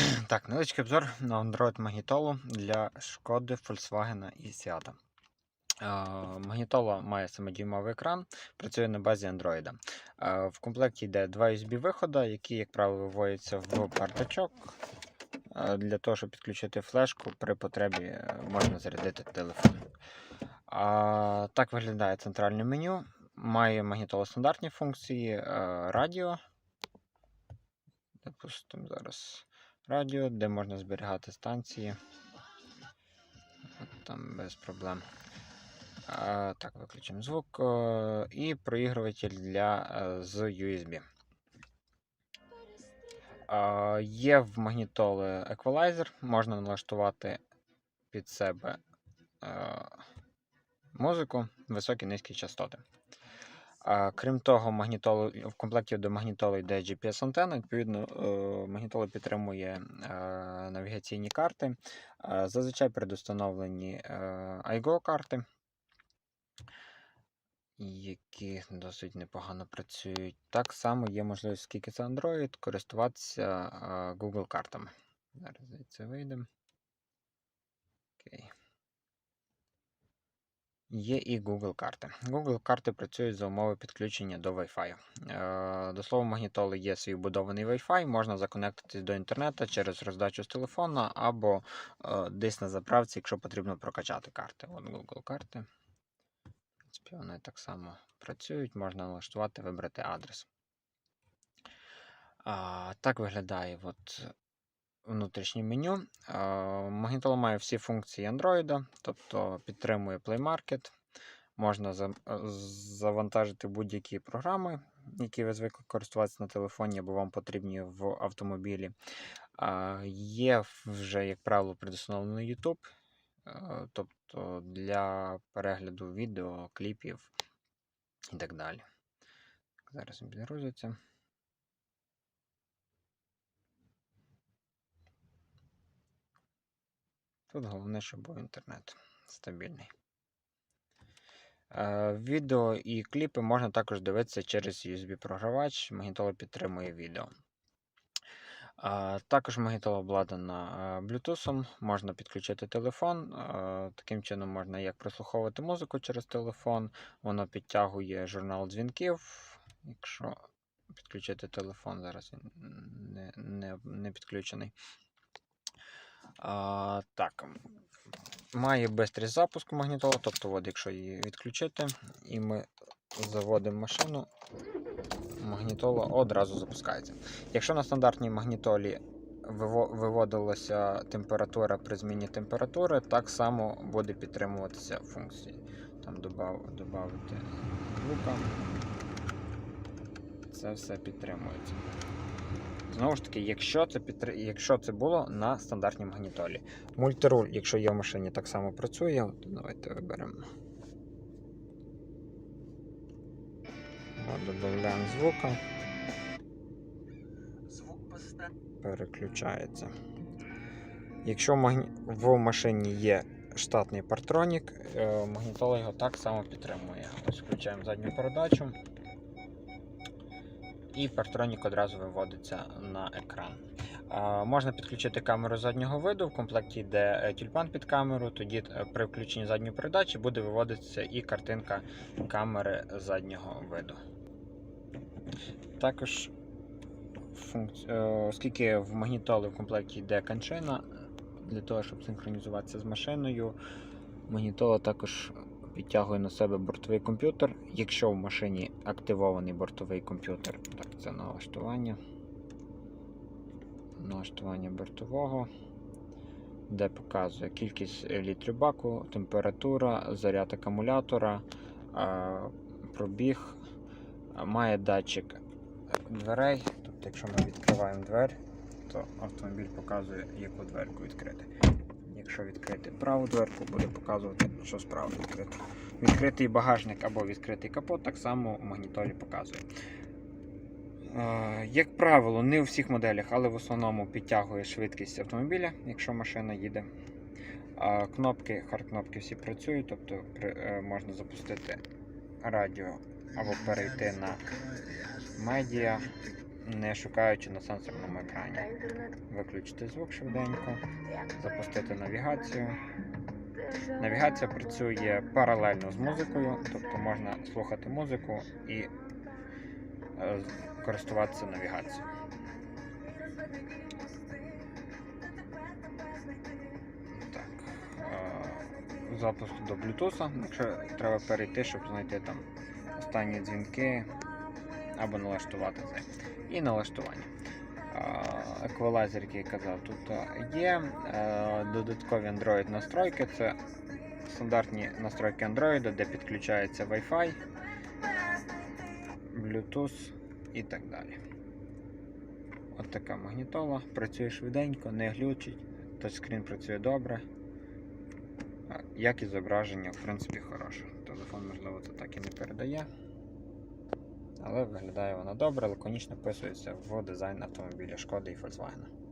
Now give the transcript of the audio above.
Так, невеличкий обзор на Android магнітолу для шкоди Volkswagen і Seat. Магнітола має 7-дюймовий екран, працює на базі Android. В комплекті йде два USB-виходи, які, як правило, виводяться в бардачок. Е, Для того, щоб підключити флешку, при потребі е, можна зарядити телефон. Так виглядає центральне меню. Має магнітола стандартні функції, е, радіо. Допустимо, зараз радіо, де можна зберігати станції. Там без проблем. Так, виключимо звук. І проігруватель для, е, з USB. Є в магнітоли еквалайзер, можна налаштувати під себе е, музику, високі низькі частоти. Крім того, магнітолу, в комплекті до магнітолу йде GPS-антенна. Відповідно, е, магнітола підтримує е, навігаційні карти. Е, зазвичай предустановлені е, iGo карти, які досить непогано працюють. Так само є можливість, оскільки це Android, користуватися е, Google картами. Зараз звідси вийдемо. Є і Google карти. Google карти працюють за умови підключення до Wi-Fi. Е, До слова, магнітоли є свій вбудований Wi-Fi, можна законектитись до інтернету через роздачу з телефона або е, десь на заправці, якщо потрібно прокачати карти. От Google карти. В принципі, вони так само працюють, можна налаштувати, вибрати адрес. А, так виглядає от внутрішнє меню. Е, Магнітола має всі функції Android, тобто підтримує Play Market. Можна е, завантажити будь-які програми, які ви звикли користуватися на телефоні або вам потрібні в автомобілі. Є вже, як правило, предустановлений YouTube, е, тобто для перегляду відео, кліпів і так далі. Зараз він підгрузиться. Тут головне, щоб був інтернет стабільний. Е, Відео і кліпи можна також дивитися через USB-програвач. Магнітола підтримує відео. Е, Також магнітола обладнана е, Bluetooth, можна підключити телефон. Таким чином можна як прослуховувати музику через телефон, воно підтягує журнал дзвінків. Якщо підключити телефон, зараз він не, не, не підключений. А, так. Має бистрий запуск магнітола, тобто, от, якщо її відключити, і ми заводимо машину, магнітола одразу запускається. Якщо на стандартній магнітолі виводилася температура при зміні температури, так само буде підтримуватися функції. Там додати звука. Це все підтримується. Знову ж таки, якщо це, підтр... якщо це було на стандартній магнітолі. Мультируль, якщо є в машині, так само працює. От, давайте виберемо. От, Додаємо звука. Переключається. Якщо в машині є штатний партронік, е, магнітола його так само підтримує. Ось включаємо задню передачу. І партронік одразу виводиться на екран. Можна підключити камеру заднього виду. В комплекті йде е, тюльпан під камеру. Тоді е, при включенні задньої передачі буде виводитися і картинка камери заднього виду. Також, е, оскільки в магнітоли в комплекті йде кончина, для того, щоб синхронізуватися з машиною, магнітола також підтягує на себе бортовий комп'ютер. Якщо в машині активований бортовий комп'ютер, так, це налаштування. Налаштування бортового, де показує кількість літрів баку, температура, заряд акумулятора, пробіг, має датчик дверей. Тобто, якщо ми відкриваємо двері, то автомобіль показує, яку дверку відкрити. Якщо відкрити праву дверку, буде показувати, що справа відкрито. Відкритий багажник або відкритий капот так само у магнітолі показує. Е, Як правило, не у всіх моделях, але в основному підтягує швидкість автомобіля, якщо машина їде. Кнопки, хард-кнопки всі працюють, тобто е, можна запустити радіо або перейти на медіа, не шукаючи на сенсорному екрані. Виключити звук швиденько, запустити навігацію. Навігація працює паралельно з музикою, тобто можна слухати музику і е, користуватися навігацією. Е, Запуск до Bluetooth, якщо треба перейти, щоб знайти там останні дзвінки або налаштувати це. І налаштування. Еквалайзер, який казав, тут є. Е, Додаткові Android настройки. Це стандартні настройки Android, де підключається Wi-Fi, Bluetooth і так далі. От така магнітола. Працює швиденько, не глючить, тачскрін працює добре. А Якість зображення, в принципі, хороша. Телефон, можливо, це так і не передає. Але виглядає вона добре, лаконічно вписується в дизайн автомобіля Шкоди і Volkswagen.